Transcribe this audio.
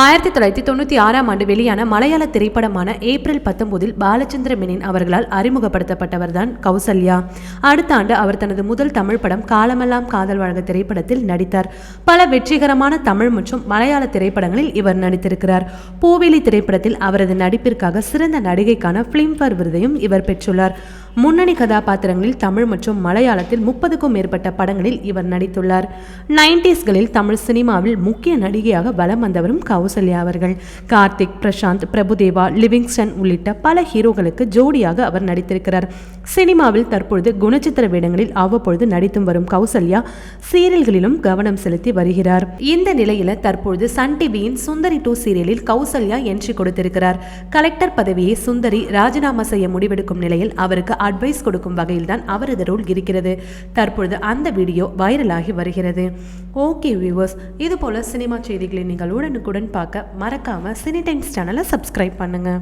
ஆயிரத்தி தொள்ளாயிரத்தி தொண்ணூற்றி ஆறாம் ஆண்டு வெளியான மலையாள திரைப்படமான ஏப்ரல் பத்தொன்பதில் பாலச்சந்திர மேனன் அவர்களால் அறிமுகப்படுத்தப்பட்டவர் தான் கௌசல்யா. அடுத்த ஆண்டு அவர் தனது முதல் தமிழ் படம் காலமெல்லாம் காதல் வழங்க திரைப்படத்தில் நடித்தார். பல வெற்றிகரமான தமிழ் மற்றும் மலையாள திரைப்படங்களில் இவர் நடித்திருக்கிறார். பூவேலி திரைப்படத்தில் அவரது நடிப்பிற்காக சிறந்த நடிகைக்கான பிலிம்பேர் விருதையும் இவர் பெற்றுள்ளார். முன்னணி கதாபாத்திரங்களில் தமிழ் மற்றும் மலையாளத்தில் முப்பதுக்கும் மேற்பட்ட படங்களில் இவர் நடித்துள்ளார். நைன்டிஸ்களில் தமிழ் சினிமாவில் முக்கிய நடிகையாக வலம் வந்தவரும் கௌசல்யா அவர்கள். கார்த்திக் பிரசாந்த் பிரபுதேவா லிவிங்ஸ்டன் உள்ளிட்ட பல ஹீரோக்களுக்கு ஜோடியாக அவர் நடித்திருக்கிறார். சினிமாவில் தற்பொழுது குணச்சித்திர வேடங்களில் அவ்வப்பொழுது நடித்தும் வரும் கௌசல்யா சீரியல்களிலும் கவனம் செலுத்தி வருகிறார். இந்த நிலையில தற்பொழுது சன் டிவியின் சுந்தரி டூ சீரியலில் கௌசல்யா என்ட்ரி கொடுத்திருக்கிறார். கலெக்டர் பதவியை சுந்தரி ராஜினாமா செய்ய முடிவெடுக்கும் நிலையில் அவருக்கு அட்வைஸ் கொடுக்கும் வகையில் தான் அவரது ரோல் இருக்கிறது. தற்பொழுது அந்த வீடியோ வைரலாகி வருகிறது. ஓகே வியூவர்ஸ் இது போல சினிமா செய்திகளை நீங்கள் உடனுக்குடன் பார்க்க மறக்காம சினி டைம்ஸ் சேனலை சப்ஸ்கிரைப் பண்ணுங்க.